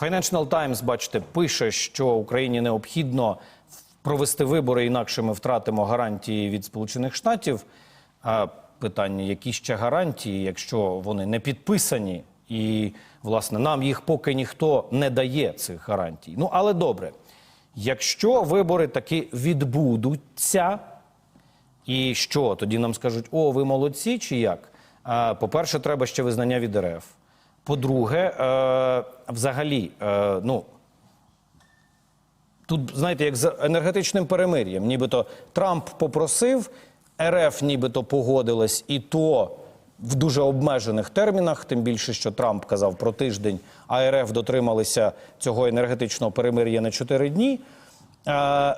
Financial Times, бачите, пише, що Україні необхідно провести вибори, інакше ми втратимо гарантії від Сполучених Штатів. А питання, які ще гарантії, якщо вони не підписані, і власне нам їх поки ніхто не дає цих гарантій. Ну але добре, якщо вибори таки відбудуться, і що тоді нам скажуть: о, ви молодці, чи як? По-перше, треба ще визнання від РФ. По-друге, е, взагалі, е, ну тут знаєте, як з енергетичним перемир'ям, нібито Трамп попросив, РФ нібито погодилась, і то в дуже обмежених термінах, тим більше, що Трамп казав про тиждень, а РФ дотрималися цього енергетичного перемир'я на 4 дні. Е,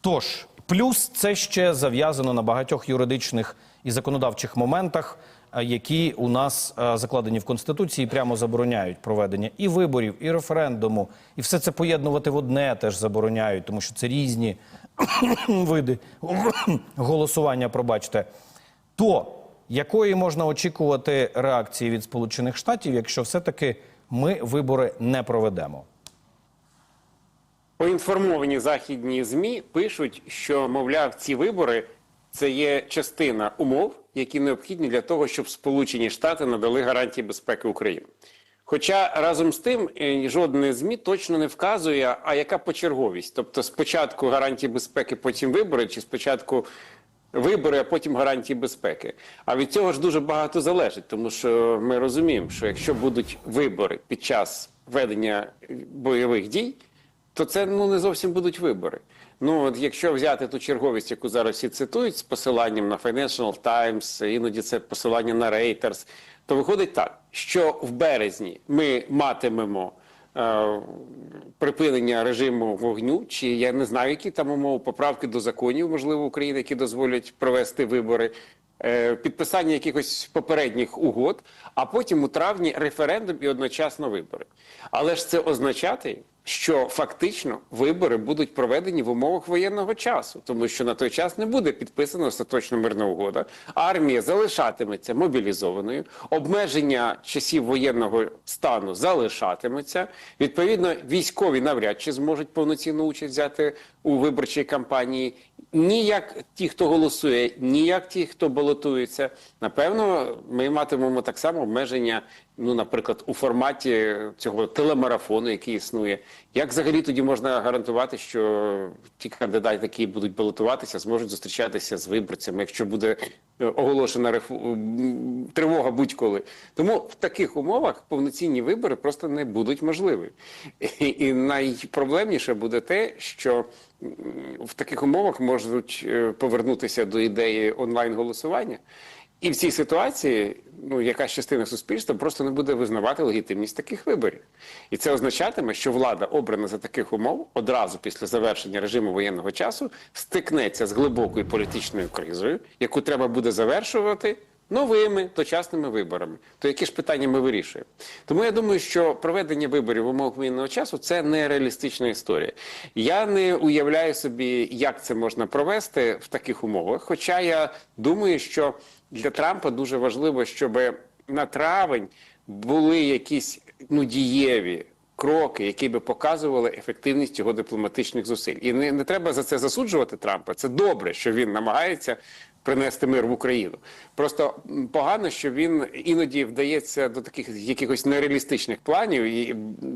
Тож, плюс це ще зав'язано на багатьох юридичних і законодавчих моментах, які у нас закладені в конституції, прямо забороняють проведення і виборів, і референдуму, і все це поєднувати в одне теж забороняють, тому що це різні види голосування. Пробачте, то якої можна очікувати реакції від Сполучених Штатів, якщо все-таки ми вибори не проведемо? Поінформовані західні змі пишуть, що мовляв, ці вибори це є частина умов, які необхідні для того, щоб Сполучені Штати надали гарантії безпеки України. Хоча разом з тим е, жодне змі точно не вказує, а яка почерговість, тобто спочатку гарантії безпеки, потім вибори, чи спочатку вибори, а потім гарантії безпеки. А від цього ж дуже багато залежить, тому що ми розуміємо, що якщо будуть вибори під час ведення бойових дій то це ну не зовсім будуть вибори. Ну от якщо взяти ту черговість, яку зараз всі цитують з посиланням на Financial Times, іноді це посилання на Reuters, то виходить так, що в березні ми матимемо е, припинення режиму вогню, чи я не знаю, які там умови поправки до законів, можливо, України, які дозволять провести вибори. е, Підписання якихось попередніх угод, а потім у травні референдум і одночасно вибори. Але ж це означати, що фактично вибори будуть проведені в умовах воєнного часу, тому що на той час не буде підписана остаточна мирна угода. Армія залишатиметься мобілізованою, обмеження часів воєнного стану залишатиметься. Відповідно, військові навряд чи зможуть повноцінну участь взяти у виборчій кампанії. Ніяк ті, хто голосує, ніяк ті, хто балотується. Напевно, ми матимемо так само обмеження, ну, наприклад, у форматі цього телемарафону, який існує. Як взагалі тоді можна гарантувати, що ті кандидати, які будуть балотуватися, зможуть зустрічатися з виборцями, якщо буде е, оголошена рефу... тривога будь-коли? Тому в таких умовах повноцінні вибори просто не будуть можливі. І, і найпроблемніше буде те, що в таких умовах можуть е, повернутися до ідеї онлайн-голосування. І в цій ситуації ну, якась частина суспільства просто не буде визнавати легітимність таких виборів. І це означатиме, що влада, обрана за таких умов, одразу після завершення режиму воєнного часу стикнеться з глибокою політичною кризою, яку треба буде завершувати новими точасними виборами. То які ж питання ми вирішуємо? Тому я думаю, що проведення виборів в умовах воєнного часу це нереалістична історія. Я не уявляю собі, як це можна провести в таких умовах. Хоча я думаю, що для Трампа дуже важливо, щоб на травень були якісь ну дієві. Кроки, які би показували ефективність його дипломатичних зусиль, і не, не треба за це засуджувати Трампа. Це добре, що він намагається принести мир в Україну. Просто погано, що він іноді вдається до таких якихось нереалістичних планів,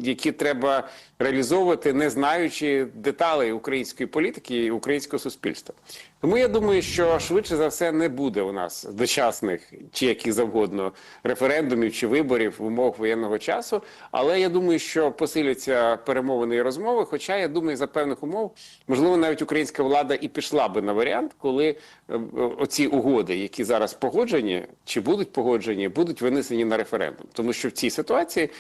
які треба реалізовувати, не знаючи деталей української політики і українського суспільства. Тому я думаю, що швидше за все не буде у нас дочасних чи яких завгодно референдумів чи виборів в умовах воєнного часу. Але я думаю, що посиляться перемовини і розмови. Хоча я думаю, за певних умов можливо навіть українська влада і пішла би на варіант, коли е, оці угоди, які зараз погоджені чи будуть погоджені, будуть винесені на референдум. Тому що в цій ситуації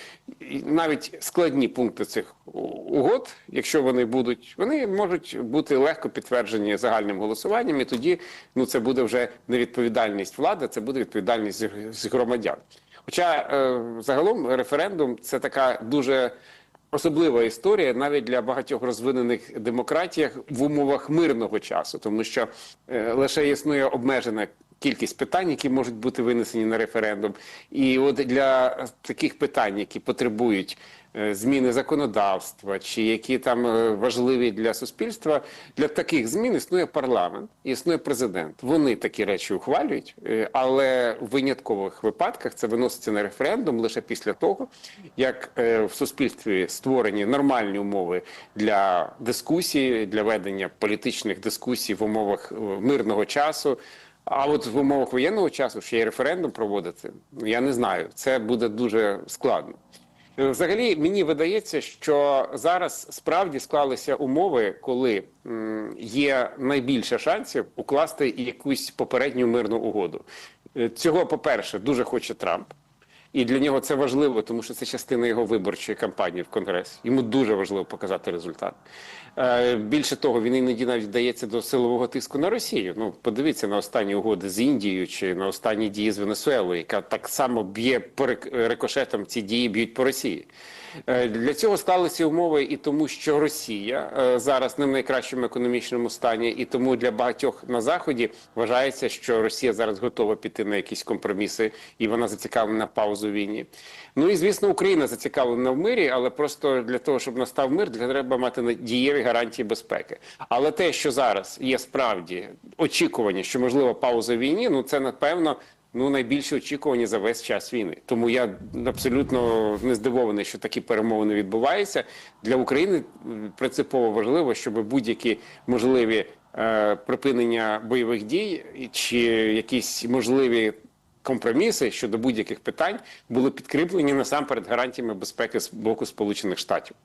навіть складні пункти цих угод, якщо вони будуть, вони можуть бути легко підтверджені загальним голосуванням, і тоді ну це буде вже не відповідальність влади, це буде відповідальність з- громадян. Хоча е, загалом референдум це така дуже особлива історія навіть для багатьох розвинених демократій в умовах мирного часу, тому що е, лише існує обмежена кількість питань, які можуть бути винесені на референдум. І от для таких питань, які потребують зміни законодавства, чи які там е, важливі для суспільства, для таких змін існує парламент, існує президент. Вони такі речі ухвалюють, е, але в виняткових випадках це виноситься на референдум лише після того, як е, в суспільстві створені нормальні умови для дискусії, для ведення політичних дискусій в умовах е, мирного часу. А от в умовах воєнного часу ще й референдум проводити, я не знаю. Це буде дуже складно. Взагалі, мені видається, що зараз справді склалися умови, коли є найбільше шансів укласти якусь попередню мирну угоду. Е, Цього, по-перше, дуже хоче Трамп. І для нього це важливо, тому що це частина його виборчої кампанії в Конгрес. Йому дуже важливо показати результат. Е, більше того, він іноді навіть вдається до силового тиску на Росію. Ну, подивіться на останні угоди з Індією чи на останні дії з Венесуелою, яка так само б'є по рик- рикошетом, ці дії б'ють по Росії. Е, Для цього склалися умови і тому, що Росія е, зараз не в найкращому економічному стані, і тому для багатьох на заході вважається, що Росія зараз готова піти на якісь компроміси, і вона зацікавлена паузу війні. Ну і звісно, Україна зацікавлена в мирі, але просто для того, щоб настав мир, для треба мати дієві гарантії безпеки. Але те, що зараз є справді очікування, що можливо пауза війні, ну це напевно. Ну, найбільше очікувані за весь час війни. Тому я абсолютно не здивований, що такі перемовини відбуваються. Для України принципово важливо, щоб будь-які можливі е, припинення бойових дій чи якісь можливі компроміси щодо будь-яких питань були підкріплені насамперед гарантіями безпеки з боку Сполучених Штатів.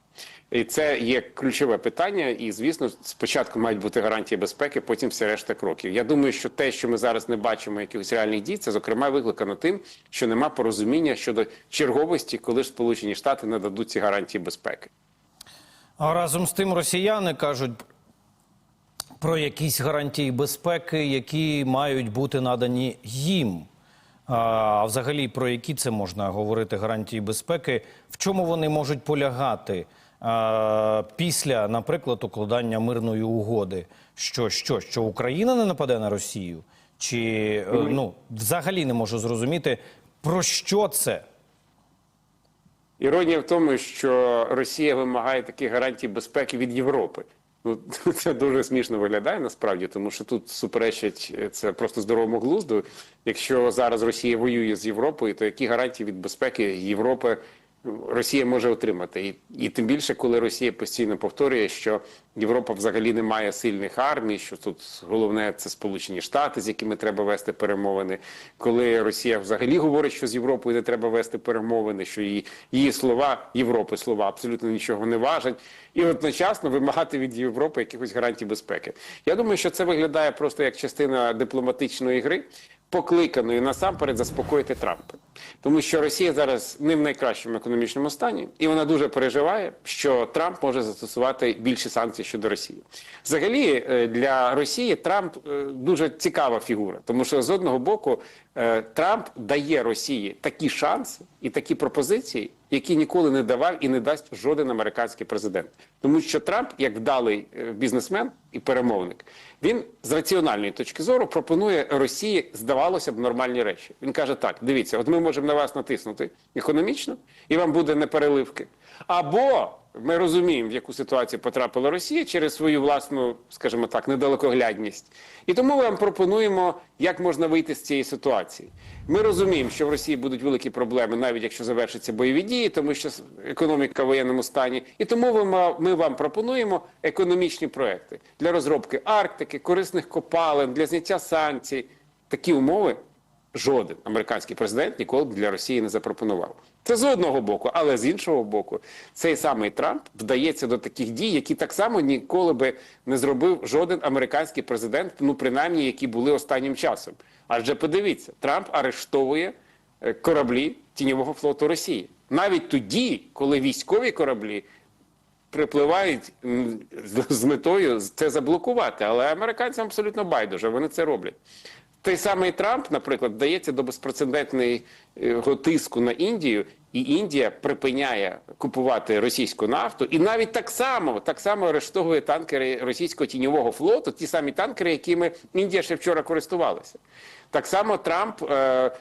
І це є ключове питання. І звісно, спочатку мають бути гарантії безпеки, потім все решта кроків. Я думаю, що те, що ми зараз не бачимо якихось реальних дій, це зокрема викликано тим, що нема порозуміння щодо черговості, коли ж Сполучені Штати нададуть ці гарантії безпеки. А разом з тим росіяни кажуть про якісь гарантії безпеки, які мають бути надані їм. А взагалі про які це можна говорити гарантії безпеки? В чому вони можуть полягати а, після, наприклад, укладання мирної угоди? Що, що, що Україна не нападе на Росію? Чи е, ну взагалі не можу зрозуміти про що це? Іронія в тому, що Росія вимагає таких гарантій безпеки від Європи. Ну це дуже смішно виглядає насправді, тому що тут суперечить е, це просто здоровому глузду. Якщо зараз Росія воює з Європою, то які гарантії від безпеки Європи Росія може отримати? І, і тим більше, коли Росія постійно повторює, що Європа взагалі не має сильних армій, що тут головне це Сполучені Штати, з якими треба вести перемовини. Коли Росія взагалі говорить, що з Європою не треба вести перемовини, що її, її слова Європи слова абсолютно нічого не важать, і одночасно вимагати від Європи якихось гарантій безпеки. Я думаю, що це виглядає просто як частина дипломатичної гри. Покликаною насамперед заспокоїти Трампа, тому що Росія зараз не в найкращому економічному стані, і вона дуже переживає, що Трамп може застосувати більше санкцій щодо Росії. Взагалі е, для Росії Трамп е, дуже цікава фігура, тому що з одного боку е, Трамп дає Росії такі шанси і такі пропозиції, які ніколи не давав і не дасть жоден американський президент, тому що Трамп, як вдалий бізнесмен і перемовник, він з раціональної точки зору пропонує Росії, здавалося б, нормальні речі. Він каже: так: дивіться, от ми можемо на вас натиснути економічно, і вам буде непереливки. Або ми розуміємо, в яку ситуацію потрапила Росія через свою власну, скажімо так, недалекоглядність. І тому ми вам пропонуємо, як можна вийти з цієї ситуації. Ми розуміємо, що в Росії будуть великі проблеми, навіть якщо завершаться бойові дії, тому що економіка в воєнному стані. І тому ми, вам пропонуємо економічні проекти для розробки Арктики, корисних копалин, для зняття санкцій. Такі умови жоден американський президент ніколи б для Росії не запропонував. Це з одного боку, але з іншого боку, цей самий Трамп вдається до таких дій, які так само ніколи би не зробив жоден американський президент, ну принаймні, які були останнім часом. Адже подивіться, Трамп арештовує е, кораблі тіньового флоту Росії навіть тоді, коли військові кораблі припливають з- з метою це заблокувати. Але американцям абсолютно байдуже, вони це роблять. Той самий Трамп, наприклад, вдається до безпрецедентного тиску на Індію, і Індія припиняє купувати російську нафту, і навіть так само так само арештовує танкери російського тіньового флоту, ті самі танкери, якими Індія ще вчора користувалася. Так само Трамп е,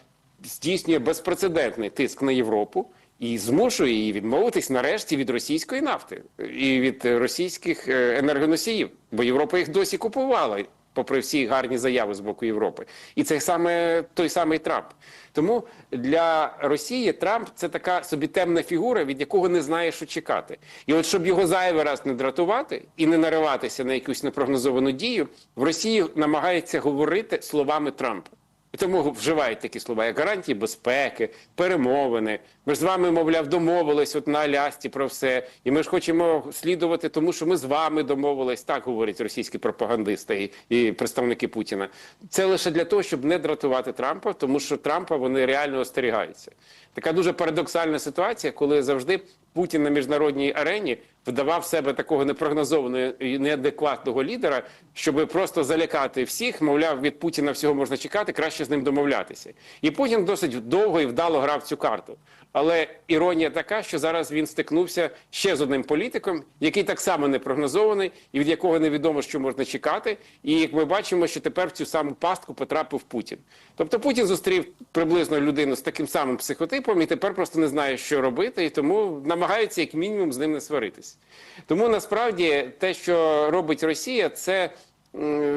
здійснює безпрецедентний тиск на Європу. і змушує її відмовитись нарешті від російської нафти і від російських е, енергоносіїв, бо Європа їх досі купувала. Попри всі гарні заяви з боку Європи, і це саме той самий Трамп. Тому для Росії Трамп це така собі темна фігура, від якого не знає, що чекати. І от щоб його зайвий раз не дратувати і не нариватися на якусь непрогнозовану дію, в Росії намагається говорити словами Трампа. І тому вживають такі слова, як гарантії безпеки, перемовини. Ми ж з вами, мовляв, домовились от на Алясці про все. І ми ж хочемо слідувати тому, що ми з вами домовились. Так говорять російські пропагандисти і, і представники Путіна. Це лише для того, щоб не дратувати Трампа, тому що Трампа вони реально остерігаються. Така дуже парадоксальна ситуація, коли завжди Путін на міжнародній арені вдавав себе такого непрогнозованого і неадекватного лідера, щоб просто залякати всіх. Мовляв, від Путіна всього можна чекати, краще з ним домовлятися. І Путін досить довго і вдало грав цю карту. Але іронія така, що зараз він стикнувся ще з одним політиком, який так само непрогнозований, і від якого невідомо, що можна чекати. І як ми бачимо, що тепер в цю саму пастку потрапив Путін. Тобто Путін зустрів приблизно людину з таким самим психотипом, і тепер просто не знає, що робити, і тому намагається як мінімум з ним не сваритись. Тому насправді те, що робить Росія, це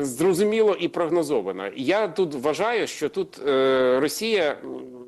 зрозуміло і прогнозовано. Я тут вважаю, що тут е, Росія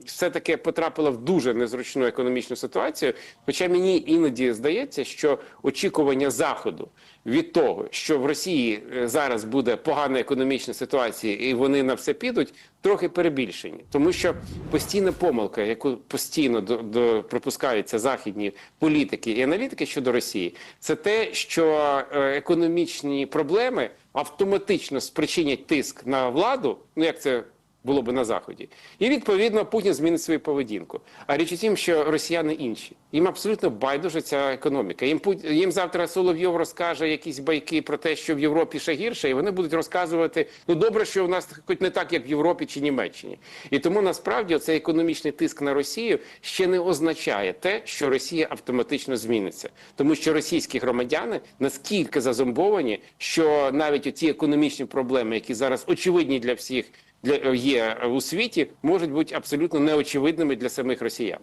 все-таки потрапила в дуже незручну економічну ситуацію. Хоча мені іноді здається, що очікування заходу від того, що в Росії е, зараз буде погана економічна ситуація, і вони на все підуть, трохи перебільшені, тому що постійна помилка, яку постійно до, до припускаються західні політики і аналітики щодо Росії, це те, що е, економічні проблеми автоматично спричинять тиск на владу. Ну як це було би на заході, і відповідно Путін змінить свою поведінку. А річ у тім, що росіяни інші їм абсолютно байдуже ця економіка. Їм їм завтра Соловйов розкаже якісь байки про те, що в Європі ще гірше, і вони будуть розказувати: ну добре, що в нас хоч не так, як в Європі чи Німеччині. І тому насправді цей економічний тиск на Росію ще не означає те, що Росія автоматично зміниться, тому що російські громадяни наскільки зазомбовані, що навіть оці економічні проблеми, які зараз очевидні для всіх для є у світі, можуть бути абсолютно неочевидними для самих росіян.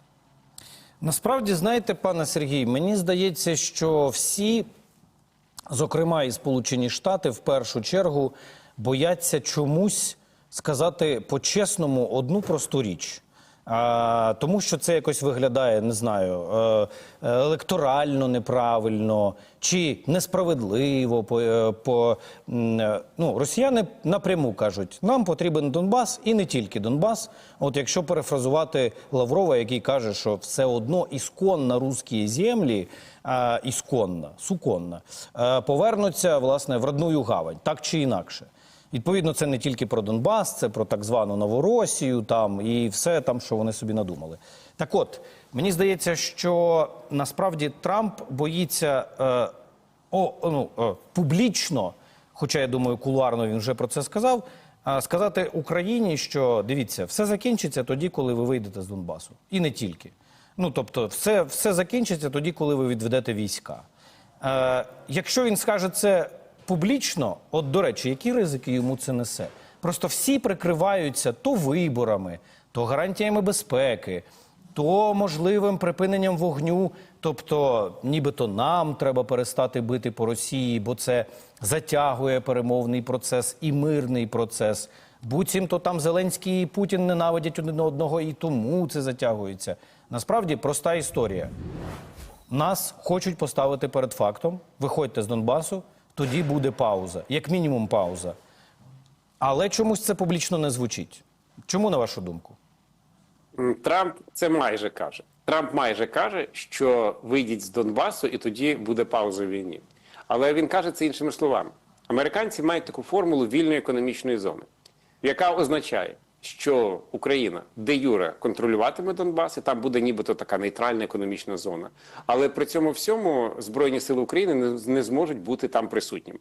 Насправді, знаєте, пане Сергій, мені здається, що всі, зокрема і Сполучені Штати, в першу чергу бояться чомусь сказати по-чесному одну просту річ. А, тому що це якось виглядає, не знаю, е, електорально неправильно чи несправедливо. По, е, по, е, ну, росіяни напряму кажуть, нам потрібен Донбас і не тільки Донбас. От якщо перефразувати Лаврова, який каже, що все одно ісконно русські землі, а, ісконно, суконно, е, повернуться власне в родную гавань, так чи інакше. Відповідно, це не тільки про Донбас, це про так звану Новоросію там і все там, що вони собі надумали. Так от, мені здається, що насправді Трамп боїться е, о, ну, е, публічно, хоча я думаю, кулуарно він вже про це сказав. е, Сказати Україні, що дивіться, все закінчиться тоді, коли ви вийдете з Донбасу, і не тільки. Ну тобто, все, все закінчиться тоді, коли ви відведете війська. Е, якщо він скаже це публічно, от до речі, які ризики йому це несе? Просто всі прикриваються то виборами, то гарантіями безпеки, то можливим припиненням вогню. Тобто, нібито нам треба перестати бити по Росії, бо це затягує перемовний процес і мирний процес. Буцімто там Зеленський і Путін ненавидять один одного, і тому це затягується. Насправді проста історія. Нас хочуть поставити перед фактом. Виходьте з Донбасу, тоді буде пауза, як мінімум пауза. Але чомусь це публічно не звучить. Чому, на вашу думку? Трамп це майже каже. Трамп майже каже, що вийдіть з Донбасу, і тоді буде пауза в війні. Але він каже це іншими словами. Американці мають таку формулу вільної економічної зони, яка означає, що Україна де юре контролюватиме Донбас, і там буде нібито така нейтральна економічна зона. Але при цьому всьому Збройні сили України не, не зможуть бути там присутніми.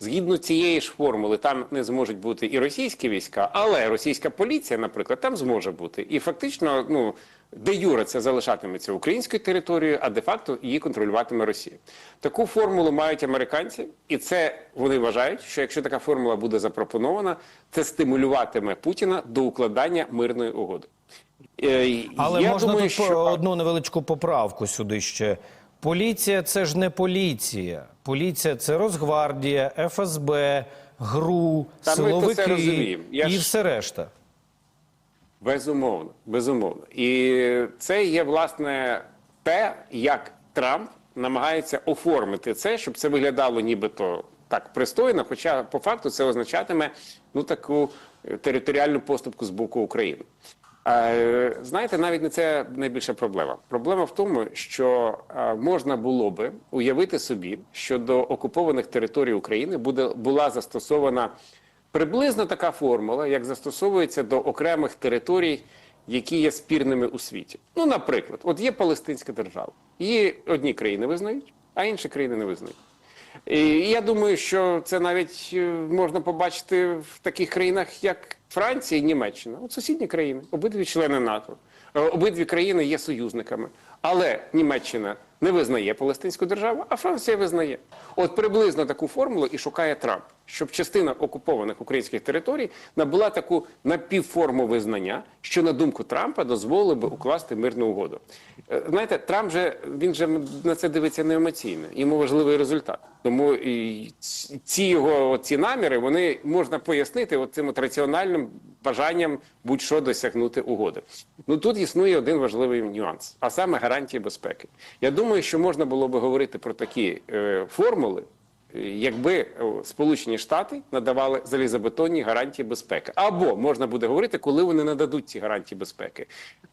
Згідно цієї ж формули, там не зможуть бути і російські війська, але російська поліція, наприклад, там зможе бути. І фактично, ну. Де юре це залишатиметься українською територією, а де-факто її контролюватиме Росія. Таку формулу мають американці, і це вони вважають, що якщо така формула буде запропонована, це стимулюватиме Путіна до укладання мирної угоди. Е, Але я можна думаю, тут що... одну невеличку поправку сюди ще. Поліція це ж не поліція. Поліція це Росгвардія, ФСБ, ГРУ, Та силовики і ж- все решта. Безумовно, безумовно. І це є власне те, як Трамп намагається оформити це, щоб це виглядало нібито так пристойно, хоча по факту це означатиме ну таку територіальну поступку з боку України. Е, Знаєте, навіть не це найбільша проблема. Проблема в тому, що можна було би уявити собі, що до окупованих територій України буде була застосована Приблизно така формула, як застосовується до окремих територій, які є спірними у світі. Ну, наприклад, от є Палестинська держава. Її одні країни визнають, а інші країни не визнають. І я думаю, що це навіть е, можна побачити в таких країнах, як Франція і Німеччина. От сусідні країни, обидві члени НАТО, Е, обидві країни є союзниками. Але Німеччина не визнає Палестинську державу, а Франція визнає. От приблизно таку формулу і шукає Трамп, щоб частина окупованих українських територій набула таку напівформу визнання, що на думку Трампа дозволило би укласти мирну угоду. Е, Знаєте, Трамп же він же на це дивиться не емоційно, йому важливий результат. Тому і ці його ці наміри вони можна пояснити от цим раціональним бажанням будь-що досягнути угоди. Ну тут існує один важливий нюанс, а саме гарантії безпеки. Я думаю, що можна було би говорити про такі е, формули, якби е, Сполучені Штати надавали залізобетонні гарантії безпеки. Або можна буде говорити, коли вони нададуть ці гарантії безпеки.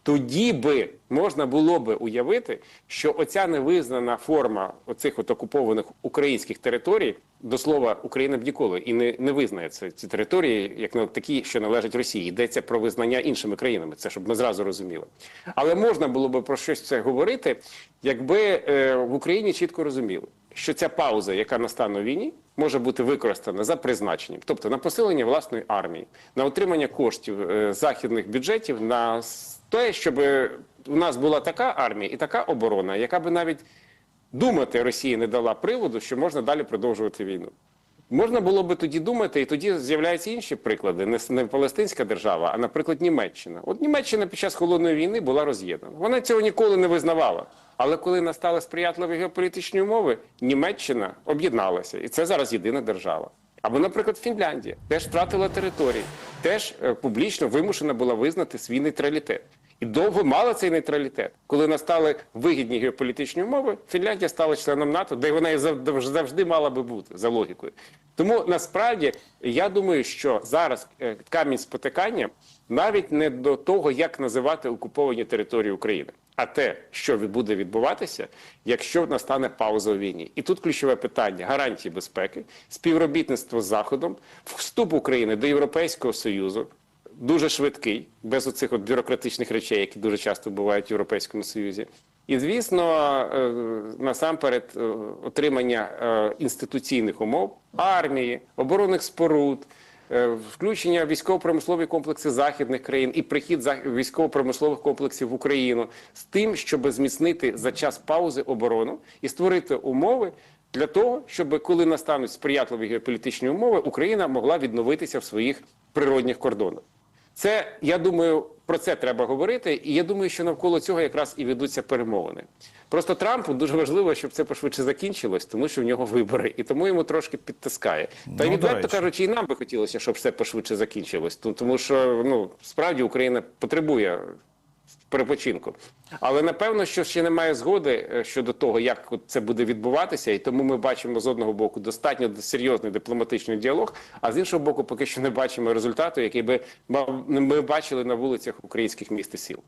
Тоді би можна було би уявити, що оця невизнана форма оцих от окупованих українських територій, до слова, Україна б ніколи і не, не визнає це, ці території, як на такі, що належать Росії. Йдеться про визнання іншими країнами. Це щоб ми зразу розуміли. Але можна було би про щось це говорити, якби е, в Україні чітко розуміли, що ця пауза, яка настане у війні, може бути використана за призначенням, тобто на посилення власної армії, на отримання коштів е, західних бюджетів, на те, щоб у нас була така армія і така оборона, яка би навіть думати Росії не дала приводу, що можна далі продовжувати війну. Можна було би тоді думати, і тоді з'являються інші приклади. Не, не Палестинська держава, а, наприклад, Німеччина. От Німеччина під час холодної війни була роз'єднана. Вона цього ніколи не визнавала. Але коли настали сприятливі геополітичні умови, Німеччина об'єдналася, і це зараз єдина держава. Або, наприклад, Фінляндія теж втратила території, теж е, публічно вимушена була визнати свій нейтралітет. І довго мала цей нейтралітет. Коли настали вигідні геополітичні умови, Фінляндія стала членом НАТО, де вона і зав- завжди мала би бути за логікою. Тому насправді я думаю, що зараз е, камінь спотикання навіть не до того, як називати окуповані території України, а те, що буде відбуватися, якщо настане пауза у війні. І тут ключове питання: гарантії безпеки, співробітництво з Заходом, вступ України до Європейського Союзу дуже швидкий, без оцих от бюрократичних речей, які дуже часто бувають в Європейському Союзі. І, звісно, е, насамперед е, отримання е, інституційних умов армії, оборонних споруд, включення військово-промислові комплекси західних країн і прихід військово-промислових комплексів в Україну з тим, щоб зміцнити за час паузи оборону і створити умови для того, щоб коли настануть сприятливі геополітичні умови, Україна могла відновитися в своїх природних кордонах. Це я думаю, про це треба говорити, і я думаю, що навколо цього якраз і ведуться перемовини. Просто Трампу дуже важливо, щоб це пошвидше закінчилось, тому що в нього вибори, і тому йому трошки підтискає. Та й ну, відверто кажучи, і нам би хотілося, щоб все пошвидше закінчилось. Тому що ну справді Україна потребує перепочинку. Але напевно, що ще немає згоди е, щодо того, як це буде відбуватися, і тому ми бачимо з одного боку достатньо серйозний дипломатичний діалог, а з іншого боку, поки що не бачимо результату, який би ми бачили на вулицях українських міст і сіл.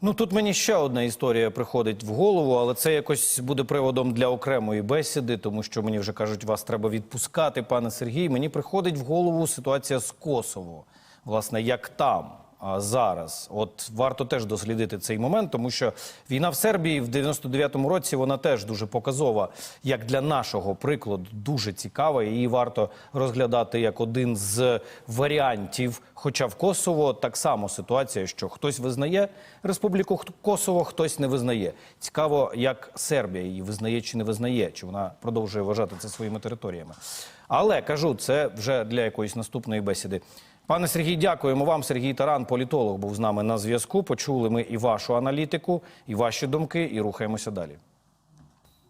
Ну тут мені ще одна історія приходить в голову, але це якось буде приводом для окремої бесіди, тому що мені вже кажуть, вас треба відпускати, пане Сергій. Мені приходить в голову ситуація з Косово, власне, як там. Зараз, от варто теж дослідити цей момент, тому що війна в Сербії в 99-му році вона теж дуже показова, як для нашого прикладу, дуже цікава. Її варто розглядати як один з варіантів. Хоча в Косово так само ситуація, що хтось визнає Республіку Косово, хтось не визнає. Цікаво, як Сербія її визнає чи не визнає, чи вона продовжує вважати це своїми територіями. Але кажу, це вже для якоїсь наступної бесіди. Пане Сергій, дякуємо вам. Сергій Таран, політолог, був з нами на зв'язку. Почули ми і вашу аналітику, і ваші думки, і рухаємося далі.